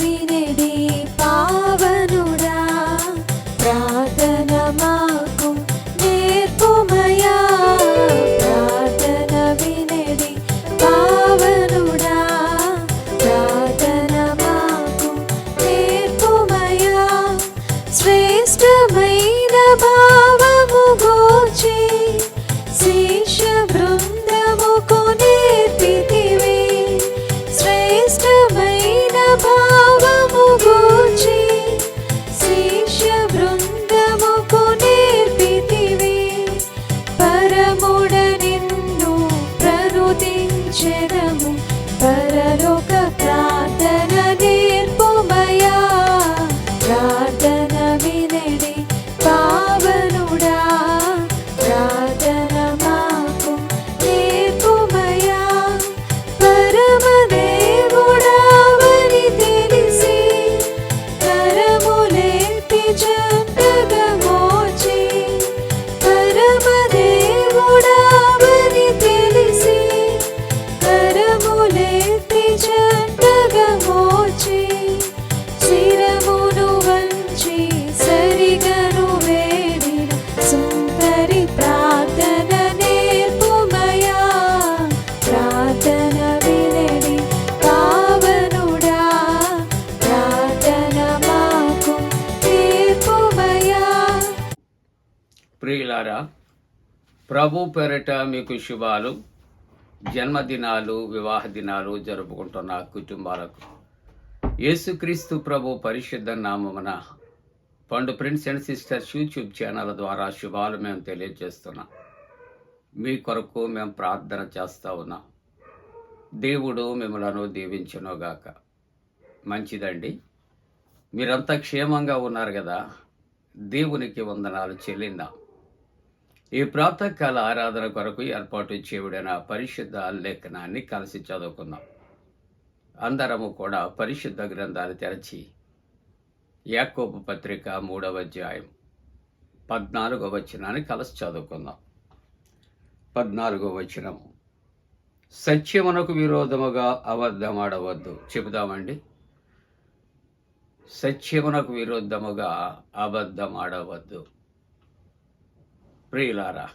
వినడి పావనుడా ప్రార్థన మా మీకు శుభాలు జన్మదినాలు వివాహ దినాలు జరుపుకుంటున్న కుటుంబాలకు. యేసుక్రీస్తు ప్రభు పరిశుద్ధ నామమున Pandu prince and sisters YouTube channel ద్వారా శుభాలు మేము తెలియజేస్తున్నాం. మీ కొరకు మేము ప్రార్థన చేస్తూ ఉన్నాం. దేవుడు మిమ్మలను దీవించునుగాక. మంచిదండి. మీరంతా క్షేమంగా ఉన్నారు కదా. దేవునికి వందనాలు చెల్లిందాం. ఈ ప్రాతకాల ఆరాధన కొరకు ఏర్పాటు చేయబడిన పరిశుద్ధ లేఖనాన్ని కలిసి చదువుకుందాం. అందరము కూడా పరిశుద్ధ గ్రంథాలు తెరచి యాకోబు పత్రిక మూడవ అధ్యాయం పద్నాలుగో వచనాన్ని కలిసి చదువుకుందాం. పద్నాలుగో వచనము సత్యమునకు విరోధముగా అబద్ధమాడవద్దు. చెబుదామండి. సత్యమునకు విరుద్ధముగా అబద్ధమాడవద్దు. ప్రియులారా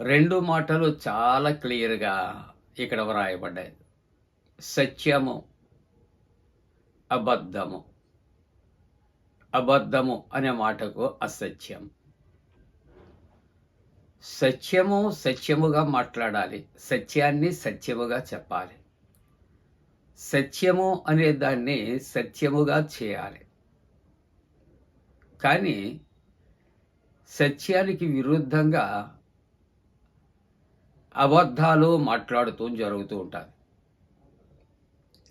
రెండు మాటలు చాలా క్లియర్గా ఇక్కడ వ్రాయబడ్డాయి. సత్యము అబద్ధము. అబద్ధము అనే మాటకు అసత్యం. సత్యము సత్యముగా మాట్లాడాలి. సత్యాన్ని సత్యముగా చెప్పాలి. సత్యము అనే దాన్ని సత్యముగా చేయాలి. కానీ సత్యానికి విరుద్ధంగా అబద్ధాలు మాట్లాడుతూ జరుగుతూ ఉంటుంది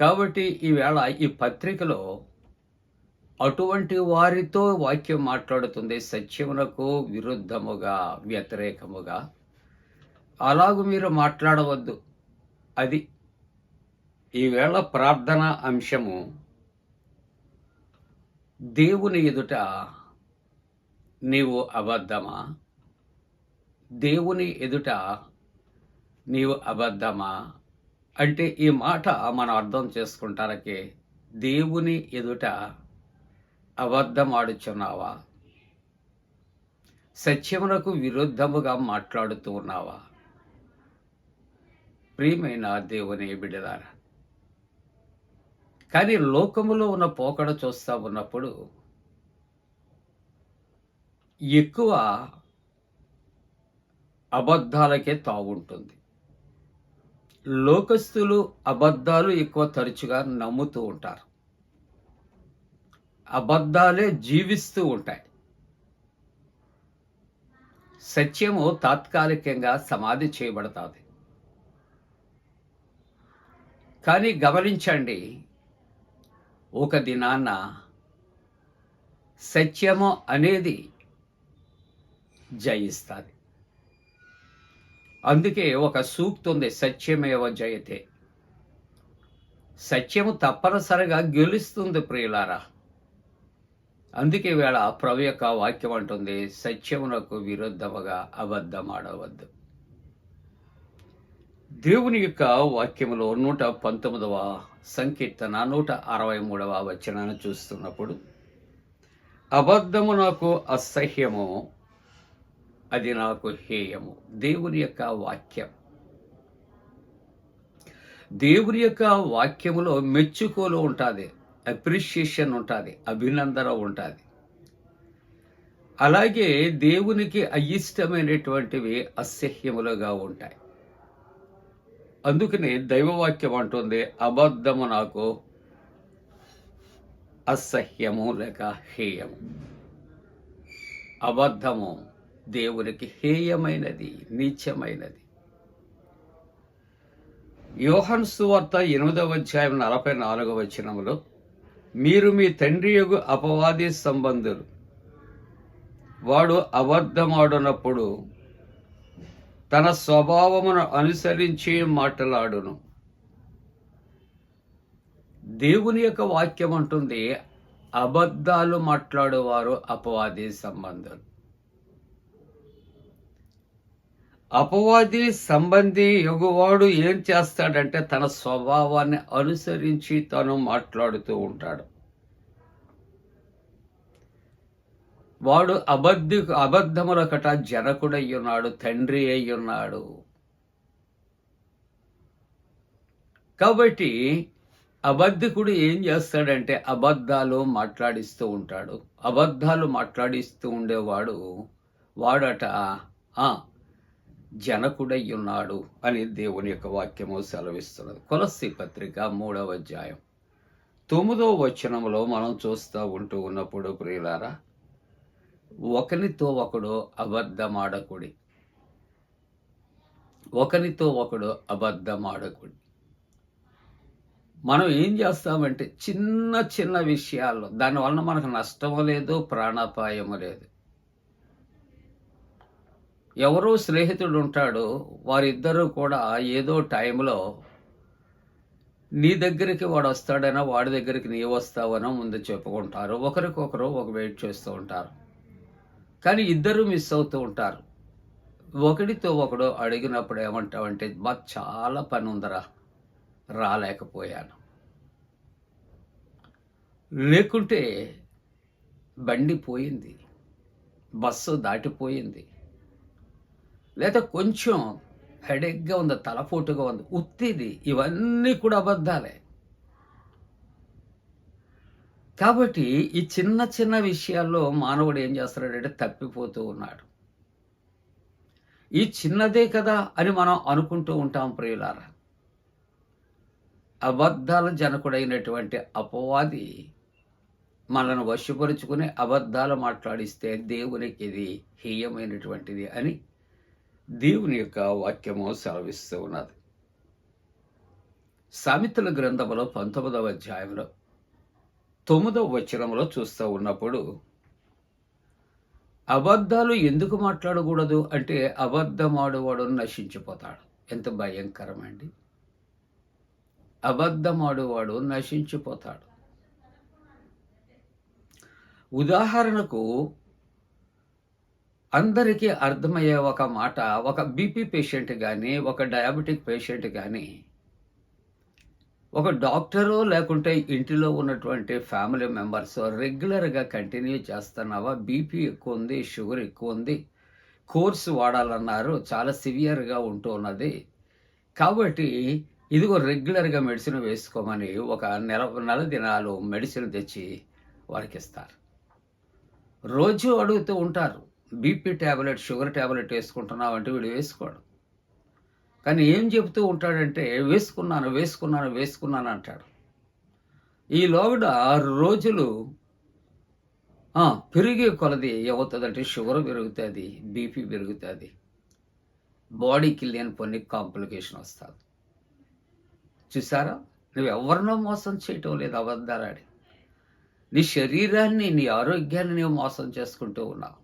కాబట్టి ఈవేళ ఈ పత్రికలో అటువంటి వారితో వాక్యం మాట్లాడుతుంది సత్యమునకు విరుద్ధముగా వ్యతిరేకముగా. అలాగూ మీరు మాట్లాడవద్దు. అది ఈవేళ ప్రార్థన అంశము. దేవుని ఎదుట నీవు అబద్ధమా? దేవుని ఎదుట నీవు అబద్ధమా? అంటే ఈ మాట మనం అర్థం చేసుకుంటానికి దేవుని ఎదుట అబద్ధమాడుచున్నావా? సత్యమునకు విరుద్ధముగా మాట్లాడుతూ ఉన్నావా? ప్రియమైన దేవుని బిడ్డలారా కానీ లోకములో ఉన్న పోకడ చూస్తా ఉన్నప్పుడు ఎక్కువ అబద్ధాలకే తావుంటుంది లోకస్తులు అబద్ధాలు ఎక్కువ తరచుగా నమ్ముతూ ఉంటారు. అబద్ధాలే జీవిస్తూ ఉంటాయి. సత్యము తాత్కాలికంగా సమాధి చేయబడతాది. కానీ గమనించండి ఒక దినాన సత్యము అనేది జయిస్తుంది. అందుకే ఒక సూక్తి ఉంది సత్యమేవ జయతే. సత్యము తప్పనిసరిగా గెలుస్తుంది ప్రియులారా. అందుకే వేళ ప్రభు యొక్క వాక్యం అంటుంది సత్యమునకు విరుద్ధముగా అబద్ధమాడవద్దు. దేవుని యొక్క వాక్యములో నూట పంతొమ్మిదవ సంకీర్తన నూట అరవై మూడవ వచనాన్ని చూస్తున్నప్పుడు అబద్ధము నాకు అసహ్యము అది నాకు హేయము. దేవుని యొక్క వాక్యం. దేవుని యొక్క వాక్యములో మెచ్చుకోలు ఉంటుంది. అప్రిషియేషన్ ఉంటుంది. అభినందన ఉంటుంది. అలాగే దేవునికి అయిష్టమైనటువంటివి అసహ్యములుగా ఉంటాయి. అందుకనే దైవవాక్యం అంటుంది అబద్ధము నాకు అసహ్యము లేక హేయము. అబద్ధము. దేవునికి హేయమైనది నీచమైనది. యోహన్ సువార్త ఎనిమిదవ అధ్యాయం నలభై నాలుగవ వచనంలో మీరు మీ తండ్రి యొక్క అపవాది సంబంధులు. వాడు అబద్ధమాడునప్పుడు తన స్వభావమును అనుసరించి మాట్లాడును. దేవుని యొక్క వాక్యం అంటుంది అబద్ధాలు మాట్లాడేవారు అపవాది సంబంధులు. అపవాది సంబంధి యుగవాడు ఏం చేస్తాడంటే తన స్వభావాన్ని అనుసరించి తను మాట్లాడుతూ ఉంటాడు. వాడు అబద్ధి అబద్ధములకట జనకుడయ్యున్నాడు తండ్రి అయ్యున్నాడు. కాబట్టి అబద్ధికుడు ఏం చేస్తాడంటే అబద్ధాలు మాట్లాడిస్తూ ఉంటాడు. అబద్ధాలు మాట్లాడిస్తూ ఉండేవాడు వాడట ఆ జనకుడయ్యున్నాడు అని దేవుని యొక్క వాక్యము సెలవిస్తున్నది. కొలస్సి పత్రిక మూడవ అధ్యాయం. తొమ్మిదవ వచనంలో మనం చూస్తూ ఉంటూ ఉన్నప్పుడు ప్రియులారా ఒకనితో ఒకడు అబద్ధమాడకుడి. ఒకరితో ఒకడు అబద్ధమాడకుడి. మనం ఏం చేస్తామంటే చిన్న చిన్న విషయాల్లో దానివలన మనకు నష్టము లేదు ప్రాణాపాయము లేదు. ఎవరో స్నేహితుడు ఉంటాడు వారిద్దరూ కూడా ఏదో టైంలో నీ దగ్గరికి వాడు వస్తాడనో వాడి దగ్గరికి నీ వస్తావనో ముందు చెప్పుకుంటారు. ఒకరికొకరు ఒక వెయిట్ చేస్తూ ఉంటారు. కానీ ఇద్దరు మిస్ అవుతూ ఉంటారు. ఒకడితో ఒకడు అడిగినప్పుడు ఏమంటావంటే మా చాలా పని ఉందరా రాలేకపోయాను. లేకుంటే బండి పోయింది. బస్సు దాటిపోయింది. లేదా కొంచెం హెడేక్గా ఉంది తలపోటుగా ఉంది ఉత్తిది ఇవన్నీ కూడా అబద్ధాలే. కాబట్టి ఈ చిన్న చిన్న విషయాల్లో మానవుడు ఏం చేస్తున్నాడంటే తప్పిపోతూ ఉన్నాడు. ఈ చిన్నదే కదా అని మనం అనుకుంటూ ఉంటాం ప్రియులారా. అబద్ధాల జనకుడైనటువంటి అపవాది మనను వశపరుచుకుని అబద్ధాలు మాట్లాడిస్తే దేవునికి ఇది హేయమైనటువంటిది అని దేవుని యొక్క వాక్యము సెలవిస్తూ ఉన్నది. సామెతల గ్రంథములో పంతొమ్మిదవ అధ్యాయంలో తొమ్మిదవ వచనంలో చూస్తూ ఉన్నప్పుడు అబద్ధాలు ఎందుకు మాట్లాడకూడదు అంటే అబద్ధమాడువాడు నశించిపోతాడు. ఎంత భయంకరమండి. అబద్ధమాడువాడు నశించిపోతాడు. ఉదాహరణకు అందరికీ అర్థమయ్యే ఒక మాట ఒక బీపీ పేషెంట్ కానీ ఒక డయాబెటిక్ పేషెంట్ కానీ ఒక డాక్టరు లేకుంటే ఇంటిలో ఉన్నటువంటి ఫ్యామిలీ మెంబర్స్ రెగ్యులర్గా కంటిన్యూ చేస్తున్నావా? బీపీ ఎక్కువ ఉంది షుగర్ ఎక్కువ ఉంది కోర్స్ వాడాలన్నారు చాలా సివియర్గా ఉంటూ ఉన్నది. కాబట్టి ఇదిగో రెగ్యులర్గా మెడిసిన్ వేసుకోమని ఒక నెల నెల దినాలు మెడిసిన్ తెచ్చి వారికి ఇస్తారు రోజు అడుగుతూ ఉంటారు. బీపీ ట్యాబ్లెట్ షుగర్ ట్యాబ్లెట్ వేసుకుంటున్నావు అంటే వీడు వేసుకోడు. కానీ ఏం చెబుతూ ఉంటాడంటే వేసుకున్నాను వేసుకున్నాను వేసుకున్నాను అంటాడు. ఈ లోగడ రోజులు పెరిగే కొలది ఏమవుతుందంటే షుగర్ పెరుగుతుంది బీపీ పెరుగుతుంది. బాడీకి లేని కొన్ని కాంప్లికేషన్ వస్తుంది చూసారా? నువ్వు ఎవరినో మోసం చేయటం లేదు అబద్ధాలాడి నీ శరీరాన్ని నీ ఆరోగ్యాన్ని నువ్వు మోసం చేసుకుంటూ ఉన్నావు.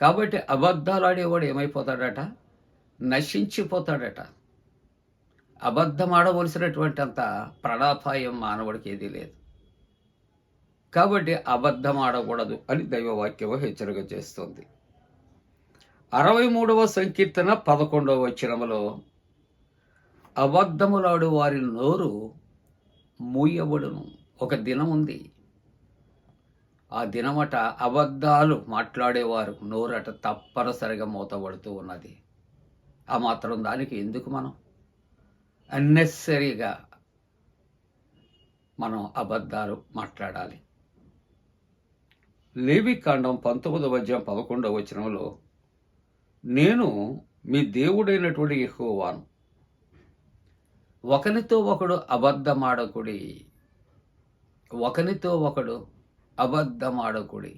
కాబట్టి అబద్ధాలు ఆడేవాడు ఏమైపోతాడట? నశించిపోతాడట. అబద్ధం ఆడవలసినటువంటి అంత ప్రణాపాయం మానవుడికి ఏదీ లేదు. కాబట్టి అబద్ధం ఆడకూడదు అని దైవవాక్యము హెచ్చరిక చేస్తుంది. అరవై మూడవ సంకీర్తన పదకొండవ వచనములో అబద్ధములాడు వారి నోరు మూయబడును. ఒక దినం ఉంది ఆ దినమట అబద్ధాలు మాట్లాడేవారు. నోరట తప్పనిసరిగా మూతబడుతూ ఉన్నది. ఆ మాత్రం దానికి ఎందుకు మనం? అన్నెసరీగా మనం అబద్ధాలు మాట్లాడాలి. లేవి కాండం పంతొమ్మిదవ అధ్యాయం పదకొండవ వచనంలో నేను మీ దేవుడైనటువంటి ఎక్కువవాను ఒకనితో ఒకడు అబద్ధమాడకుడి ఒకనితో ఒకడు అబద్ధమాడకుడి.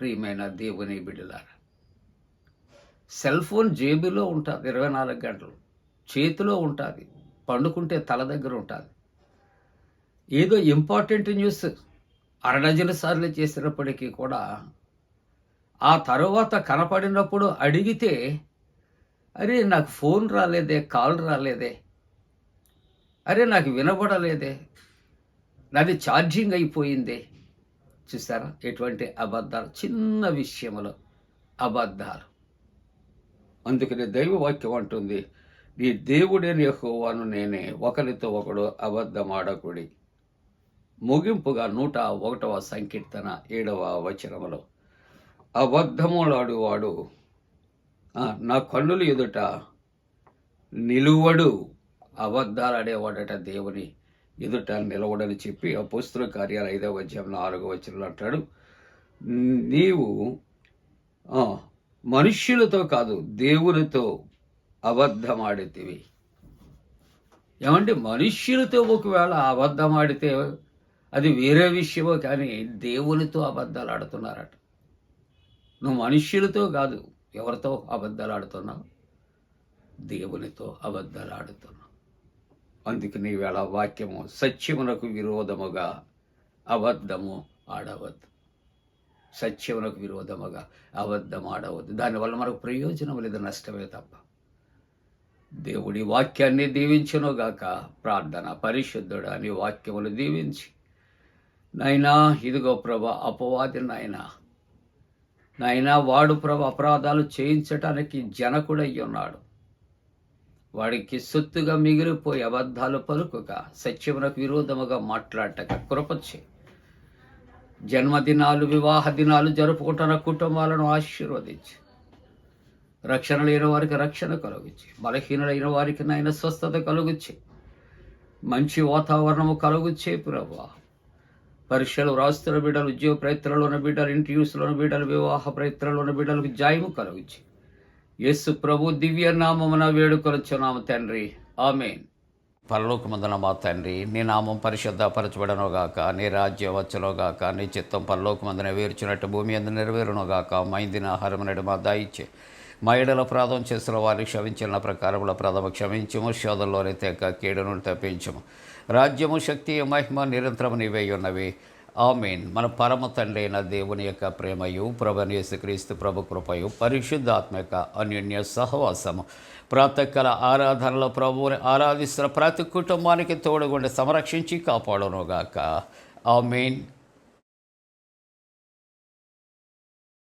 ప్రియమైన దేవుని బిడ్డలారా సెల్ ఫోన్ జేబులో ఉంటుంది ఇరవై నాలుగు గంటలు చేతిలో ఉంటుంది పండుకుంటే తల దగ్గర ఉంటుంది. ఏదో ఇంపార్టెంట్ న్యూస్ అరడజన సార్లు చేసినప్పటికీ కూడా ఆ తర్వాత కనపడినప్పుడు అడిగితే అరే నాకు ఫోన్ రాలేదే కాల్ రాలేదే అరే నాకు వినబడలేదే నాది ఛార్జింగ్ అయిపోయింది. చూసారా ఎటువంటి అబద్ధాలు? చిన్న విషయంలో అబద్ధాలు. అందుకనే దైవవాక్యం అంటుంది నీ దేవుడేని యెహోవాను నేనే ఒకరితో ఒకడు అబద్ధమాడకుడి. ముగింపుగా నూట ఒకటవ సంకీర్తన ఏడవ వచనములో అబద్ధములాడువాడు ఆ, నా కన్నుల ఎదుట నిలువడు. అబద్ధాలాడేవాడట దేవుని. ఎదుట నిలవడని చెప్పి ఆ పుస్తక కార్యాలు ఐదవ అధ్యాయం నాలుగవ వచ్చిన అంటాడు. నీవు మనుష్యులతో కాదు దేవునితో అబద్ధమాడితివి. ఏమంటే మనుష్యులతో ఒకవేళ అబద్ధం ఆడితే అది వేరే విషయమో కానీ దేవునితో అబద్ధాలు ఆడుతున్నారట. నువ్వు మనుష్యులతో కాదు ఎవరితో అబద్ధాలు ఆడుతున్నావు? దేవునితో అబద్ధాలు ఆడుతున్నావు. అందుకు నీవేళ వాక్యము సత్యమునకు విరోధముగా అబద్ధము ఆడవద్దు. సత్యమునకు విరోధముగా అబద్ధం ఆడవద్దు. దానివల్ల మనకు ప్రయోజనం లేదు నష్టమే తప్ప. దేవుడి వాక్యాన్ని దీవించునుగాక ప్రార్థన పరిశుద్ధుడు అని వాక్యములు దీవించి. నాయనా ఇదిగో ప్రభ అపవాది నాయనా. నాయనా వాడు ప్రభ అపరాధాలు చేయించటానికి జనకుడయ్యున్నాడు. ఉన్నాడు వాడికి సొత్తుగా మిగిలిపోయి అబద్ధాలు పలుకుక సత్యమునకు విరోధముగా మాట్లాడటక కృపచ్చే జన్మదినాలు వివాహ దినాలు జరుపుకుంటున్న కుటుంబాలను ఆశీర్వదించి. రక్షణ లేని వారికి రక్షణ కలుగుచ్చి బలహీనులైన వారికి నాయన స్వస్థత కలుగుచ్చి మంచి వాతావరణము కలుగుచ్చే ప్రభా. పరీక్షలు రాస్తున్న బిడ్డలు ఉద్యోగ ప్రయత్నంలో ఉన్న బిడ్డలు ఇంటర్వ్యూస్లో ఉన్న బిడ్డలు వివాహ ప్రయత్నంలో ఉన్న బిడ్డలకు జాయము కలుగుచ్చి యేసు ప్రభు దివ్య నామమున వేడుకొనొచ్చున్నాము తండ్రి. ఆమెన్. పరలోకమందున మా తండ్రి. నీ నామం పరిశుద్ధపరచబడనుగాక నీ రాజ్యం వచ్చునుగాక నీ చిత్తం పరలోకమందున వేర్చినట్టు భూమి అందు నెరవేరునుగాక మైందిన ఆహారం నడు మా దాయిచ్చే. మా ఎడల ప్రాధం చేసిన వారిని క్షమించిన ప్రకారముల ప్రథమ క్షమించము. శోధంలోనే తెక్క కీడును తప్పించము. రాజ్యము శక్తి మహిమ నిరంతరం నీవై ఉన్నవి. ఆమెన్. మన పరమ తండ్రి అయిన దేవుని యొక్క ప్రేమయు ప్రభు యేసుక్రీస్తు ప్రభు కృపయు పరిశుద్ధాత్మ యొక్క అన్యోన్య సహవాసము. ప్రాతకాల ఆరాధనలో ప్రభువుని ఆరాధిస్తున్న ప్రతి కుటుంబానికి తోడుగుండి సంరక్షించి కాపాడునుగాక. ఆమెన్.